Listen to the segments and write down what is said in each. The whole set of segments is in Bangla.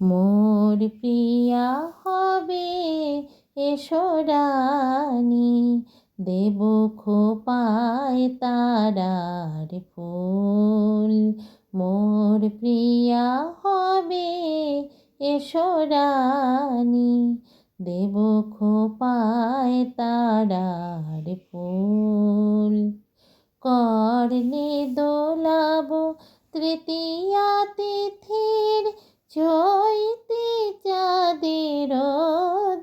মোর প্রিয়া হবে এসো রানী, দেব খোপায় তারার ফুল। মোর প্রিয়া হবে এসো রানী, দেব খোপায় তারার ফুল। কর্ণে দোলাব তৃতীয়া তিথির চৈতে চাঁদের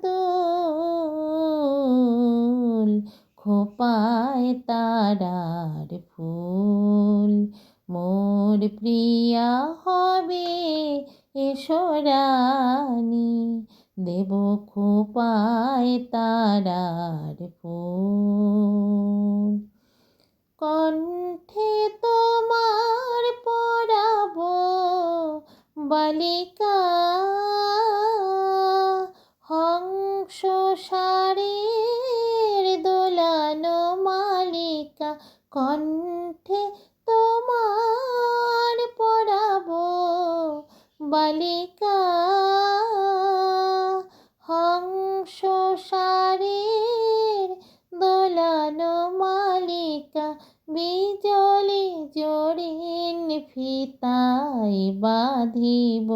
দোল, খোপায় তারার ফুল। মোর প্রিয়া হবে এসো রানী, দেব খোপায় তারার ফুল। কণ্ঠে বালিকা হংস সারের দোলানো মালিকা কণ্ঠে তোমার পরাব। বালিকা হংস সারের দোলানো মালিকা বিজলি ফিতাই বাঁধিব,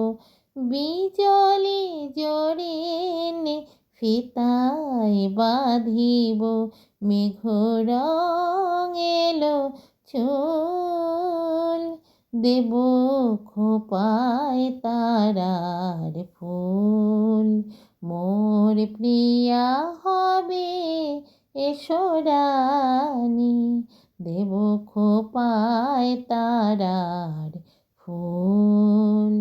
বিজলি জড়িন ফিতাই বাঁধিব, মেঘ রং এলো চুল, দেব খোপায় তারার ফুল। মোর প্রিয়া হবে এসো রানী দেব খোপায় তারার ফুল।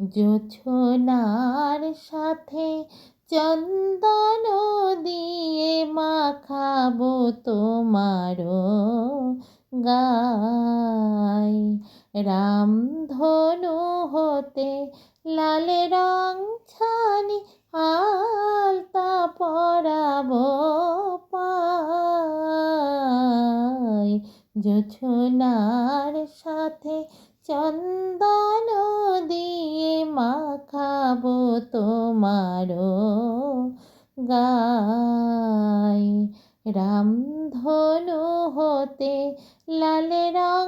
জোছনার সাথে চন্দন দিয়ে মাখাবো তোমারও গায়। রামধনু হতে লাল রং জোছনার সাথে চন্দন দিয়ে মাখাবো তোমারও গায় রামধনু হতে লাল রং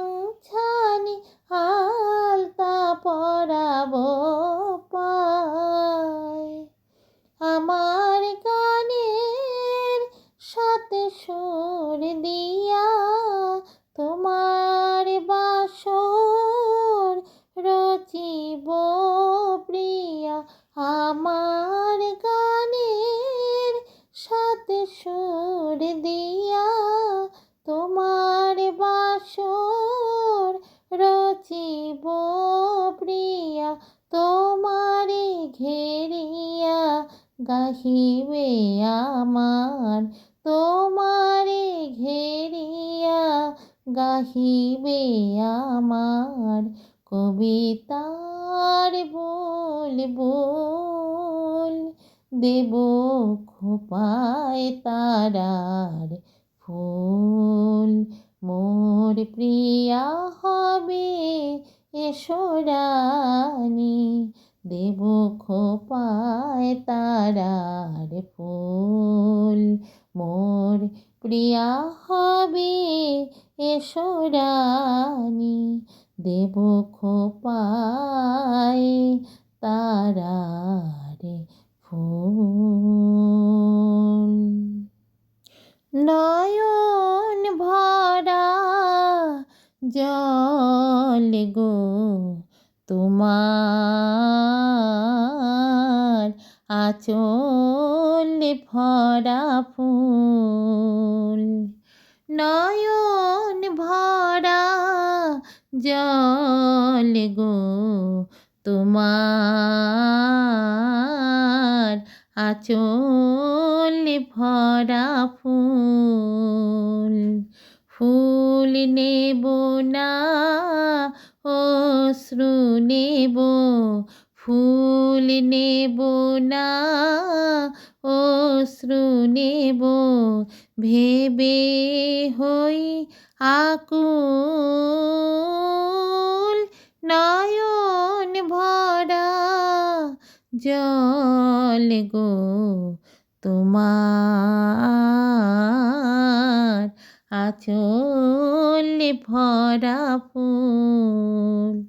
গাহিবে আমার, তোমারে ঘেরিয়া গাহিবে আমার। কবিতার বল দেব খোপায় তারার ফুল। মোর প্রিয়া হবে এসো রানী দেব খোপায় তারার ফুল। মোর প্রিয়া হবে এসো রানী দেব খোপায় তারার ফুল। নয়ন ভরা জল গো, তোমার আচল ভরা ফুল, নয়ন ভরা জল গো তোমার, আচল ভরা ফুল ফুল নেব না, অশ্রু নেব ফুল নেব না, অশ্রু নেব, ভেবে হই আকুল নয়ন ভরা জল গো তোমার আচলে ভরা ফুল।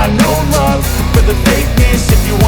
la noche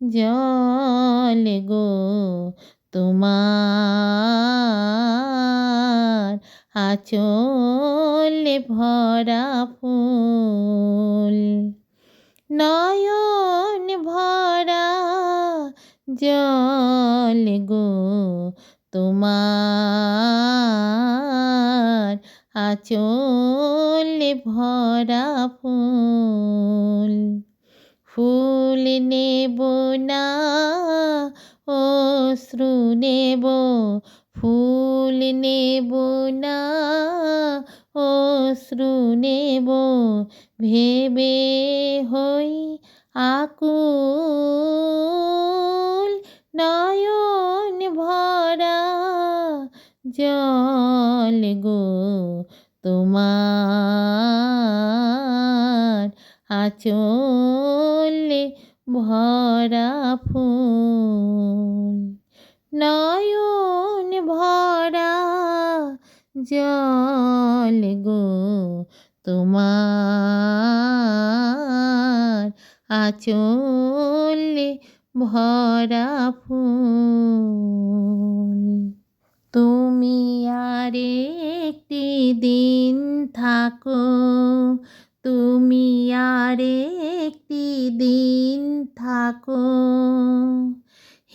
জল গো তোমার আচলে ভরা ফুল। নয়ন ভরা জল গো তোমার আচলে ভরা ফুল। ফুল নেব না, ও শ্রু নেব। ফুল নেব না, ও শ্রু নেব। ভেবে হই আকুল নয়ন ভরা জল গো তোমার আচলে ভরা ফুল, নয়ন ভরা জল গো তোমার, আচলে ভরা ফুল। তুমি আর একটি দিন থাকো তুমি আর একটি দিন থাকো।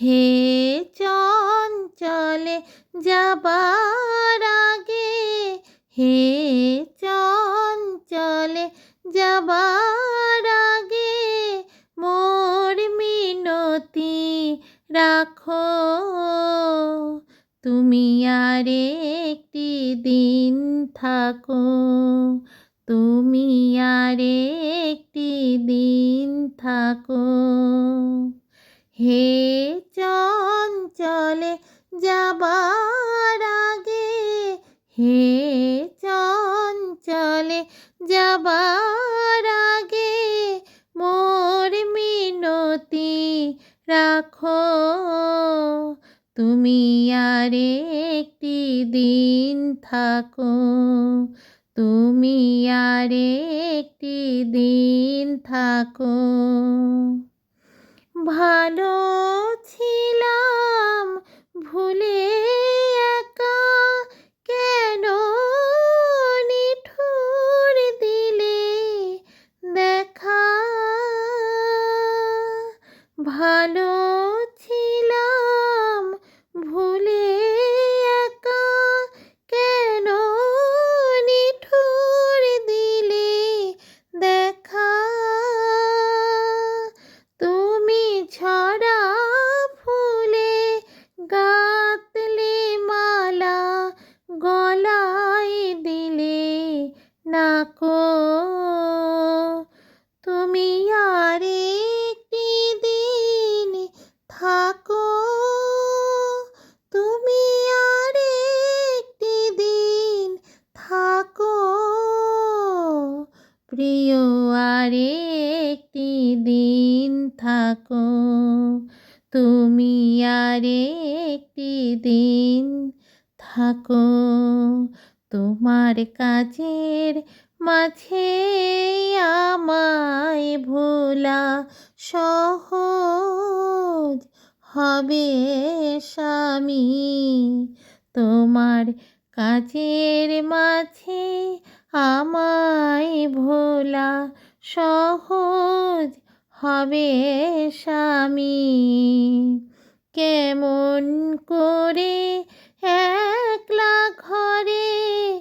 হে চঞ্চলে যাবার আগে, হে চঞ্চলে যাবার আগে মোর মিনতি রাখো। তুমি আর একটি দিন থাকো। তুমি আর একটি দিন থাকো। হে চঞ্চলে যাবার আগে, হে চঞ্চলে যাবার আগে মোর মিনতি রাখো। তুমি আর একটি দিন থাকো। তুমি আর একটি দিন থাকো। ভালো ছিলাম ভুলে কাজের মাঝে আমায় ভোলা সহজ হবে স্বামী। তোমার কাজের মাঝে আমায় ভোলা সহজ হবে স্বামী। কেমন করে একলা ঘরে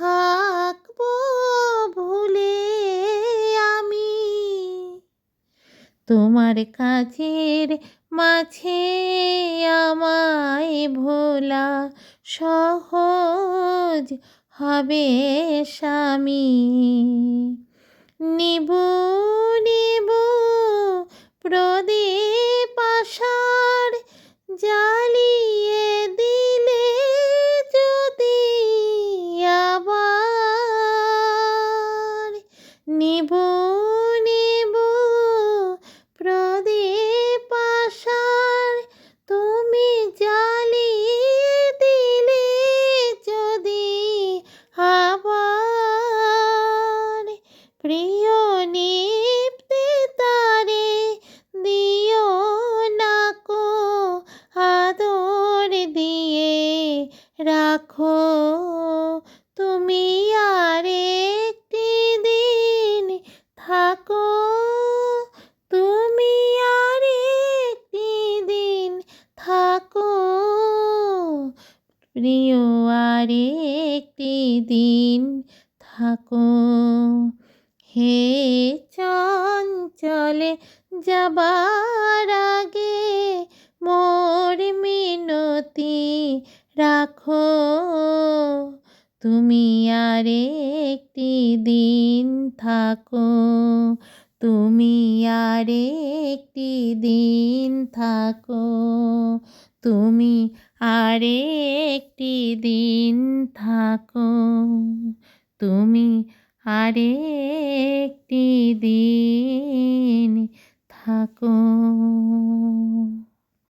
থাকব ভুলে আমি। তোমার কাছের মাঝে আমায় ভোলা সহজ হবে স্বামী। নিবু নিবু প্রদীপ আশার জ্বালিয়ে দিলে নিবু তুমি আর একটি দিন থাকো। তুমি আর একটি দিন থাকো। তুমি আর একটি দিন থাকো। তুমি আর একটি দিন থাকো।